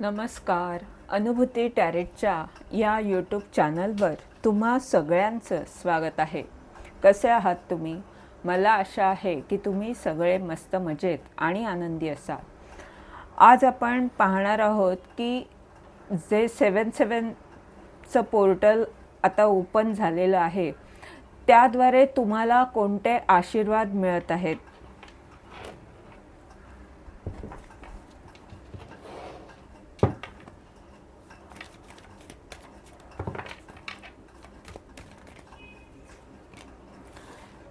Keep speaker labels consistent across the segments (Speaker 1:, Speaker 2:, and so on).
Speaker 1: नमस्कार. अनुभूती टॅरेटच्या या यूट्यूब चॅनलवर तुम्हा सगळ्यांचं स्वागत आहे. कसे आहात तुम्ही? मला आशा आहे की तुम्ही सगळे मस्त मजेत आणि आनंदी असाल. आज आपण पाहणार आहोत की जे सेवन सेवनचं पोर्टल आता ओपन झालेलं आहे त्याद्वारे तुम्हाला कोणते आशीर्वाद मिळत आहेत?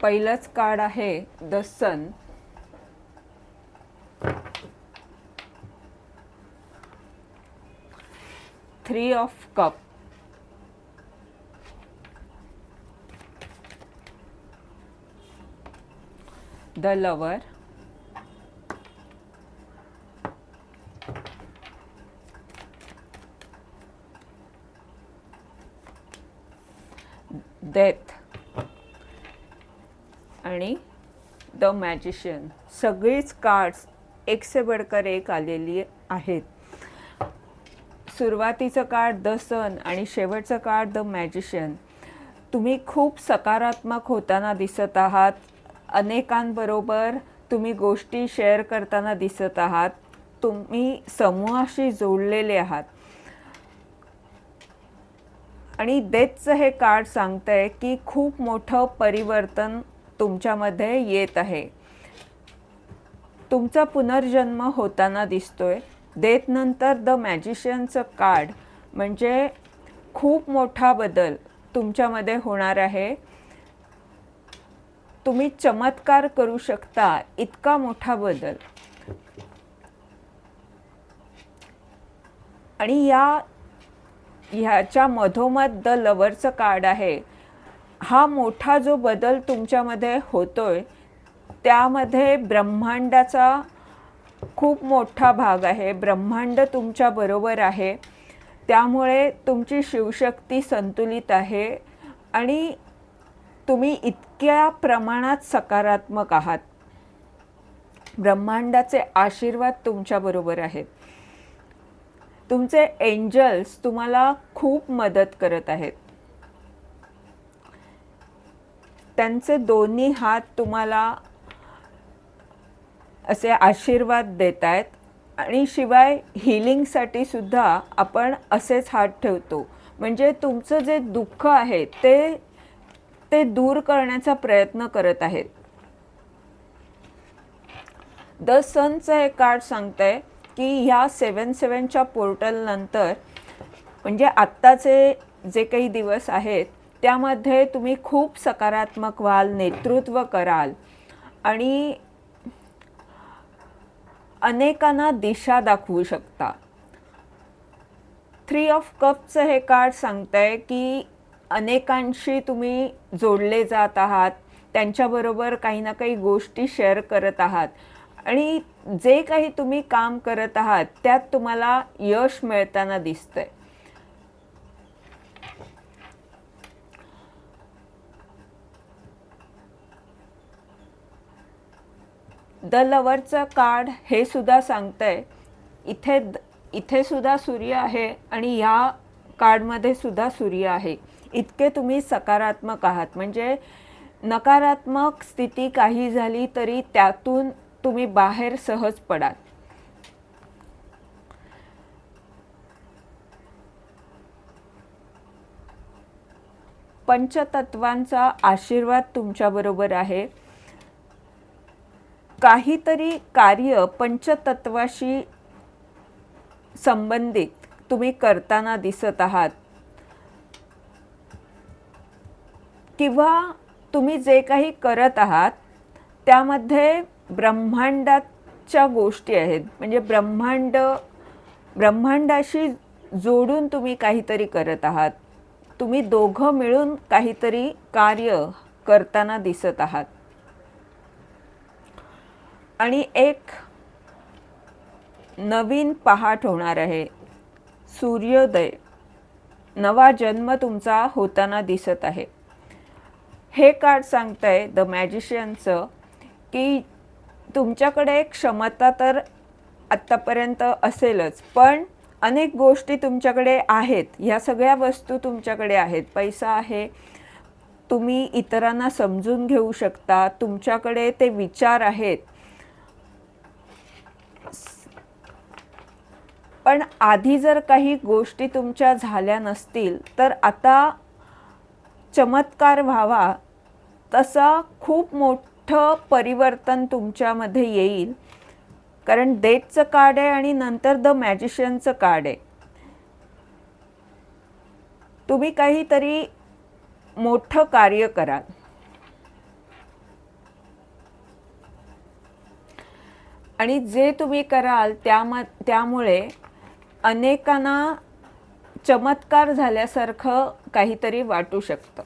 Speaker 1: पहिलंच कार्ड आहे the sun. Three of cup. The lover. Death. आणि द मॅजिशियन सगळीच कार्ड्स एक से बडकर एक आलेली आहेत. सुरुवातीचं कार्ड द सन आणि शेवटचं कार्ड द मॅजिशियन तुम्ही खूप सकारात्मक होताना दिसत आहात. अनेकांबरोबर तुम्ही गोष्टी शेअर करताना दिसत आहात. तुम्ही समूहाशी जोडलेले आहात. आणि डेथचं हे कार्ड सांगतंय की खूप मोठं परिवर्तन तुमच्यामध्ये येत आहे. तुमचा पुनर्जन्म होताना दिसतोय. डेथ नंतर द मॅजिशियनचं कार्ड म्हणजे खूप मोठा बदल तुमच्यामध्ये होणार आहे. तुम्ही चमत्कार करू शकता. इतका मोठा बदल. आणि या ह्याच्या मधोमध द लवरचं कार्ड आहे. हा मोठा जो बदल तुमच्यामध्ये होतोय त्यामध्ये ब्रह्मांडाचा खूप मोठा भाग आहे. ब्रह्मांड तुमच्या बरोबर आहे. त्यामुळे तुमची शिवशक्ती संतुलित आहे आणि तुम्ही इतक्या प्रमाणात सकारात्मक आहात. ब्रह्मांडाचे आशीर्वाद तुमच्याबरोबर आहेत. तुमचे एंजल्स तुम्हाला खूप मदत करत आहेत. त्यांचे दोन्ही हात तुम्हाला असे आशीर्वाद देत आहेत आणि शिवाय हिलिंगसाठी सुद्धा आपण असेच हात ठेवतो. म्हणजे तुमचं जे दुःख आहे ते ते दूर करण्याचा प्रयत्न करत आहेत. द सनचं हे कार्ड सांगतंय की ह्या सेवन सेवनच्या पोर्टलनंतर म्हणजे आत्ताचे जे काही दिवस आहेत त्यामध्ये तुम्ही खूप सकारात्मक व्हाल नेतृत्व कराल. आणि अनेकांना दिशा दाखवू शकता. थ्री ऑफ कपचं हे कार्ड सांगतंय की अनेकांशी तुम्ही जोडले जात आहात त्यांच्याबरोबर काही ना काही गोष्टी शेअर करत आहात. आणि जे काही तुम्ही काम करत आहात त्यात तुम्हाला यश मिळताना दिसतंय. द लवरचं कार्ड हे सुद्धा सांगतंय. इथे द- इथे सुद्धा सूर्य आहे आणि ह्या कार्डमध्ये सुद्धा सूर्य आहे. इतके तुम्ही सकारात्मक आहात. म्हणजे नकारात्मक स्थिती काही झाली तरी त्यातून तुम्ही बाहेर सहज पडाल. पंचतत्वांचा आशीर्वाद तुमच्याबरोबर आहे. काहीतरी कार्य पंचतत्वाशी संबंधित तुम्ही करताना दिसत आहात. किंवा तुम्ही जे काही करत आहात त्यामध्ये ब्रह्मांडाच्या गोष्टी आहेत. म्हणजे ब्रह्मांड ब्रह्मांडाशी जोडून तुम्ही काहीतरी करत आहात. तुम्ही दोघं मिळून काहीतरी कार्य करताना दिसत आहात. आणि एक नवीन पहाट होणार आहे. सूर्योदय नवा जन्म तुमचा होताना दिसत आहे. हे कार्ड सांगतंय द मॅजिशियनचं की तुमच्याकडे क्षमता तर आत्तापर्यंत असेलच पण अनेक गोष्टी तुमच्याकडे आहेत. ह्या सगळ्या वस्तू तुमच्याकडे आहेत. पैसा आहे. तुम्ही इतरांना समजून घेऊ शकता. तुमच्याकडे ते विचार आहेत. पण आधी जर काही गोष्टी तुमच्या झाल्या नसतील तर आता चमत्कार व्हावा. तसा खूप मोठं परिवर्तन तुमच्यामध्ये येईल. कारण डेटचं कार्ड आहे आणि नंतर द मॅजिशियनचं कार्ड आहे. तुम्ही काहीतरी मोठं कार्य कराल. आणि जे तुम्ही कराल त्याम त्यामुळे अनेकांना चमत्कार झाल्यासारखं काहीतरी वाटू शकतं.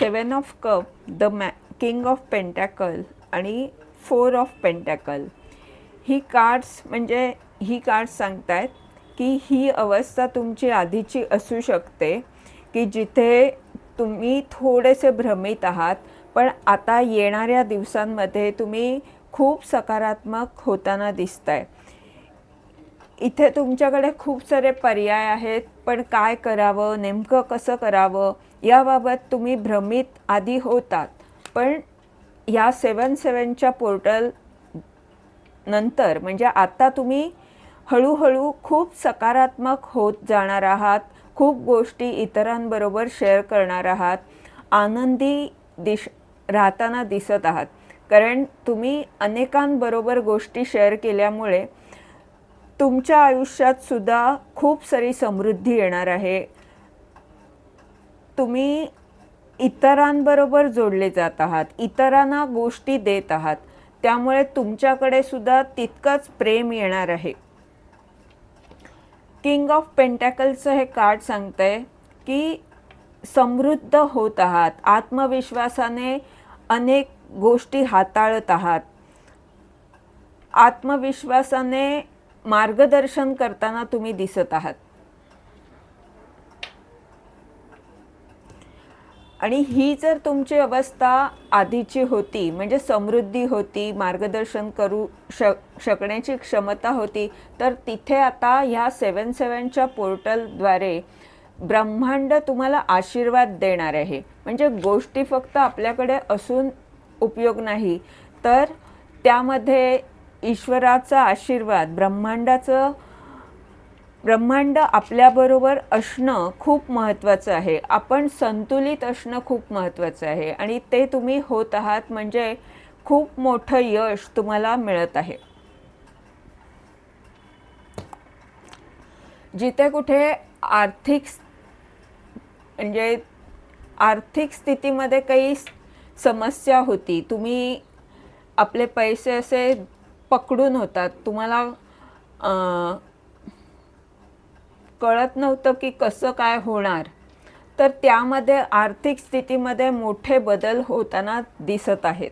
Speaker 1: सेवन ऑफ कप द मॅ किंग ऑफ पेंटॅकल आणि फोर ऑफ पेंटॅकल. ही कार्ड्स म्हणजे ही कार्ड्स सांगतायत की ही अवस्था तुमची आधीची असू शकते की जिथे तुम्ही थोडेसे भ्रमित आहात पण आता येणाऱ्या दिवसांमध्ये तुम्ही खूप सकारात्मक होताना दिसताय. इथे तुमच्याकडे खूप सारे पर्याय आहेत पण काय करावं नेमकं कसं करावं याबाबत तुम्ही भ्रमित आधी होतात. पण या सेवन सेवनच्या पोर्टल नंतर म्हणजे आता तुम्ही हळूहळू खूप सकारात्मक होत जाणार आहात खूप गोष्टी इतरांबरोबर शेअर करणार आहात आनंदी दिश राहताना दिसत आहात. कारण तुम्ही अनेकांबरोबर गोष्टी शेअर केल्यामुळे तुमच्या आयुष्यात सुद्धा खूप सारी समृद्धी येणार आहे. तुम्ही इतरांबरोबर जोडले जात आहात इतरांना गोष्टी देत आहात त्यामुळे तुमच्याकडे सुद्धा तितकंच प्रेम येणार आहे. किंग ऑफ पेंटॅकलचं हे कार्ड सांगतंय की समृद्ध होत आहात आत्मविश्वासाने अनेक गोष्टी हाताळत आहात. आत्मविश्वासाने मार्गदर्शन करताना तुम्ही दिसत आहात. आणि ही जर तुमची अवस्था आधीची होती म्हणजे समृद्धी होती मार्गदर्शन करू श शकण्याची क्षमता होती तर तिथे आता ह्या सेवन सेवनच्या पोर्टलद्वारे ब्रह्मांड तुम्हाला आशीर्वाद देणार आहे. म्हणजे गोष्टी फक्त आपल्याकडे असून उपयोग नाही तर त्यामध्ये ईश्वराचा आशीर्वाद ब्रह्मांडाचं ब्रह्मांड आपल्याबरोबर असणं खूप महत्त्वाचं आहे. आपण संतुलित असणं खूप महत्त्वाचं आहे. आणि ते तुम्ही होत आहात म्हणजे खूप मोठं यश तुम्हाला मिळत आहे. जिथे कुठे आर्थिक म्हणजे आर्थिक स्थितीमध्ये काही समस्या होती तुम्ही आपले पैसे असे पकडून होतात. तुम्हाला कळत नव्हतं की कसं काय होणार. तर त्यामध्ये आर्थिक स्थितीमध्ये मोठे बदल होताना दिसत आहेत.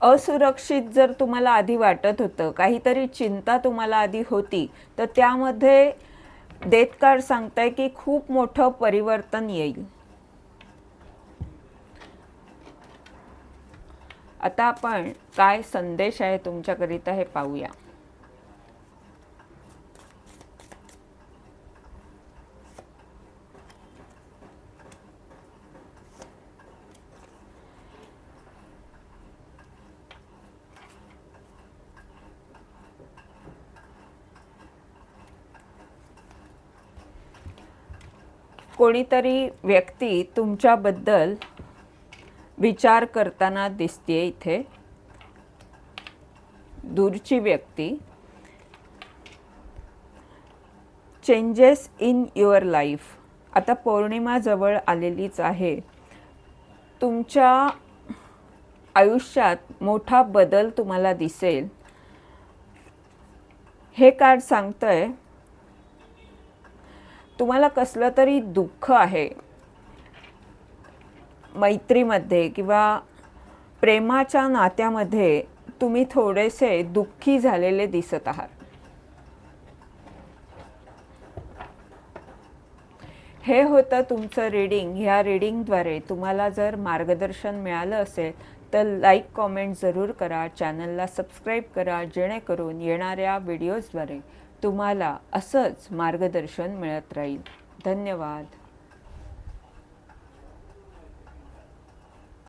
Speaker 1: असुरक्षित जर तुम्हाला आधी वाटत होतं काहीतरी चिंता तुम्हाला आधी होती तर त्यामध्ये देतकार सांगताय की खूप मोठं परिवर्तन येईल. आता आपण काय संदेश आहे तुमच्याकरिता हे पाहूया. कोणीतरी व्यक्ती तुमच्याबद्दल विचार करताना दिसते इथे. दूरची व्यक्ती. चेंजेस इन युअर लाईफ आता पौर्णिमा जवळ आलेलीच आहे. तुमच्या आयुष्यात मोठा बदल तुम्हाला दिसेल. हे कार्ड सांगतंय तुम्हाला कसलं तरी दुःख आहे. मैत्रीमध्ये किंवा प्रेमाच्या नात्यामध्ये तुम्ही थोडेसे दुःखी झालेले दिसत आहात. हे होतं तुमचं रीडिंग ह्या रीडिंगद्वारे तुम्हाला जर मार्गदर्शन मिळालं असेल तर लाईक कॉमेंट जरूर करा. चॅनलला सबस्क्राईब करा. जेणेकरून येणाऱ्या व्हिडिओजद्वारे तुम्हाला असंच मार्गदर्शन मिळत राहील. धन्यवाद.